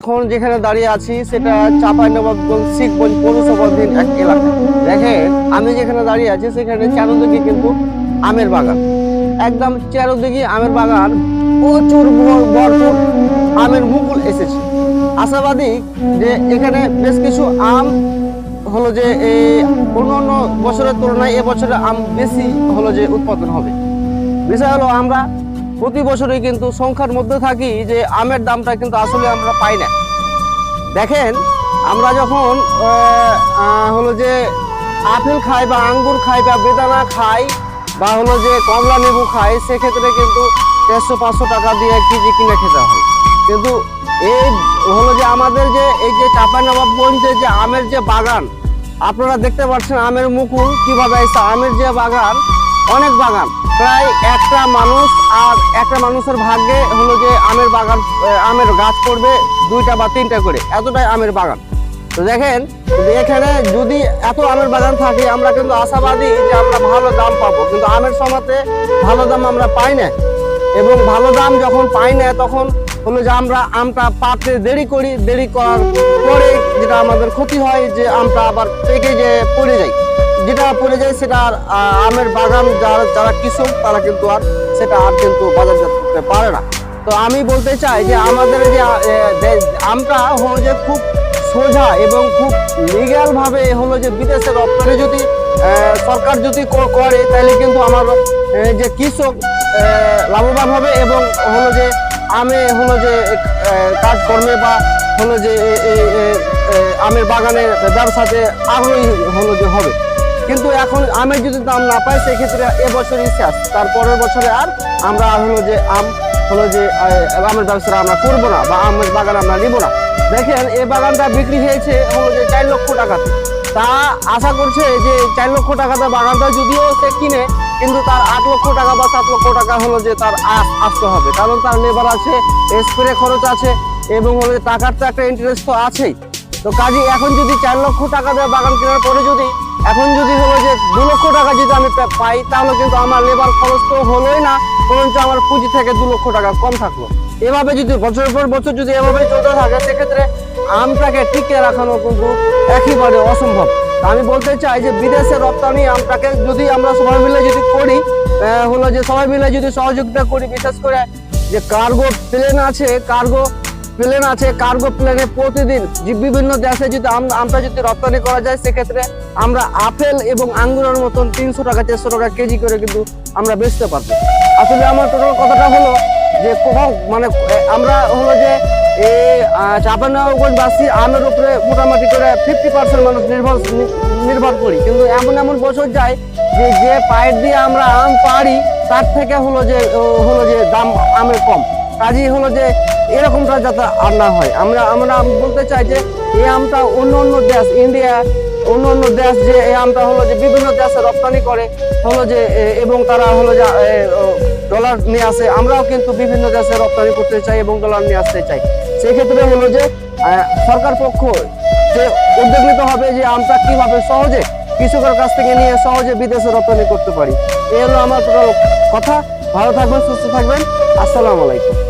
এখন যেখানে দাঁড়িয়ে আছি, সেটা চাপাই নবাবগঞ্জ শিখগঞ্জ পৌরসভাধীন এক এলাকা। দেখেন, আমি যেখানে দাঁড়িয়ে আছি, সেখানে চারোদিকে কিন্তু আমের বাগান। একদম চারোদিকে আমের বাগান, প্রচুর ভর- ভরপুর আমের মুকুল এসেছে। আশাবাদী যে এখানে বেশ কিছু আম হলো যে অন্য অন্য বছরের তুলনায় এবছরে আম বেশি হলো যে উৎপাদন হবে। বিষয় হলো আমরা প্রতি বছরই কিন্তু সংখ্যার মধ্যে থাকি যে আমের দামটা কিন্তু আসলে আমরা পাই না। দেখেন, আমরা যখন হলো যে আপেল খাই বা আঙ্গুর খাই বা বেদানা খাই বা হলো যে কমলা লেবু খাই, সেক্ষেত্রে কিন্তু দেড়শো, পাঁচশো টাকা দিয়ে কেজি কিনে খেতে হয়। কিন্তু এই হলো যে আমাদের যে, এই যে চাঁপানবাবগঞ্জের যে আমের যে বাগান, আপনারা দেখতে পাচ্ছেন আমের মুকুল কীভাবে এসে আমের যে বাগান অনেক বাগান। প্রায় একটা মানুষ আর একটা মানুষের ভাগ্যে হলো যে আমের বাগান আমের গাছ করবে দুইটা বা তিনটা করে। এতটাই আমের বাগান। তো দেখেন এখানে যদি এত আমের বাগান থাকে, আমরা কিন্তু আশাবাদী যে আমরা ভালো দাম পাবো। কিন্তু আমের সময়তে ভালো দাম আমরা পাই না। এবং ভালো দাম যখন পাই না, তখন হলো যে আমরা আমটা পাতে দেরি করি। দেরি করার পরে যেটা আমাদের ক্ষতি হয়, যে আমটা আবার পেকে যে পড়ে যায়। পড়ে যায় সেটা আর আমের বাগান যারা যারা কৃষক, তারা কিন্তু আর সেটা আর কিন্তু বাজারজাত করতে পারে না। তো আমি বলতে চাই যে আমাদের যে আমটা হলো যে খুব সোজা এবং খুব লিগ্যাল ভাবে হলো যে বিদেশে রপ্তানি যদি সরকার যদি করে, তাহলে কিন্তু আমার যে কৃষক লাভবান হবে এবং হলো যে আমে হলো যে কাজকর্মে বা হলো যে আমের বাগানের ব্যবসাতে আগ্রহী হলো যে হবে। কিন্তু এখন আমের যদি দাম না পাই, সেক্ষেত্রে এবছরই শেষ তার পরের বছরে আর আমরা হলো যে আম, হলো যে আমের ব্যবসা আমরা করব না বা আমের বাগান আমরা নিব না। দেখেন, এই বাগানটা বিক্রি হয়েছে হলো যে চার লক্ষ টাকাতে তা আশা করছে যে চার লক্ষ টাকাতে বাগানটা যদিও সে কিনে, কিন্তু তার আট লক্ষ টাকা বা সাত লক্ষ টাকা হলো যে তার আসতে হবে। কারণ তার লেবার আছে স্প্রে খরচ আছে, এবং হলো টাকার তো একটা ইন্টারেস্ট তো আছেই। তো কাজে, এখন যদি চার লক্ষ টাকা দেওয়া বাগান কেনার পরে যদি, এখন যদি হলো যে দু লক্ষ টাকা যদি আমি পাই, তাহলে কিন্তু আমার লেবার খরচ তো হলোই না, বরঞ্চ আমার পুঁজি থেকে দু লক্ষ টাকা কম থাকল। এভাবে যদি বছরের পর বছর যদি এভাবে চলতে থাকে, সেক্ষেত্রে আমটাকে টিকে রাখানো কিন্তু একেবারে অসম্ভব। আমি বলতে চাই যে বিদেশে রপ্তানি আমটাকে যদি আমরা সবাই মিলে যদি করি হলো যে সবাই মিলে যদি সহযোগিতা করি, বিশেষ করে যে কার্গো প্লেন আছে কার্গো প্লেন আছে কার্গো প্লেনে প্রতিদিন বিভিন্ন দেশে যদি আম- আমটা যদি রপ্তানি করা যায়, সেক্ষেত্রে আমরা আপেল এবং আঙ্গুরের মতন তিনশো টাকা, চারশো টাকা কেজি করে কিন্তু আমরা বেচতে পারব। আসলে আমার টোটাল কথাটা হলো যে, কখন মানে আমরা হলো যে এই চাপানগঞ্জবাসী আমের উপরে মোটামুটি করে ফিফটি পার্সেন্ট মানুষ নির্ভর নির্ভর করি। কিন্তু এমন এমন বছর যায় যে যে পায়ের দিয়ে আমরা আম পাড়ি, তার থেকে হলো যে হলো যে দাম আমের কম। কাজেই হলো যে এরকমটা যাতে আর না হয়। আমরা আমরা বলতে চাই যে এই আমটা অন্য অন্য দেশ, ইন্ডিয়া, অন্য অন্য দেশ যে এই আমটা হলো যে বিভিন্ন দেশে রপ্তানি করে, হলো যে এবং তারা হলো যে ডলার নিয়ে আসে। আমরাও কিন্তু বিভিন্ন দেশে রপ্তানি করতে চাই এবং ডলার নিয়ে আসতে চাই। সেক্ষেত্রে হলো যে সরকার পক্ষ যে উদ্যোগ নিতে হবে যে আমটা কীভাবে সহজে কৃষকের কাছ থেকে নিয়ে সহজে বিদেশে রপ্তানি করতে পারি। এই হলো আমার কথা। ভালো থাকবেন, সুস্থ থাকবেন। আসসালামু আলাইকুম।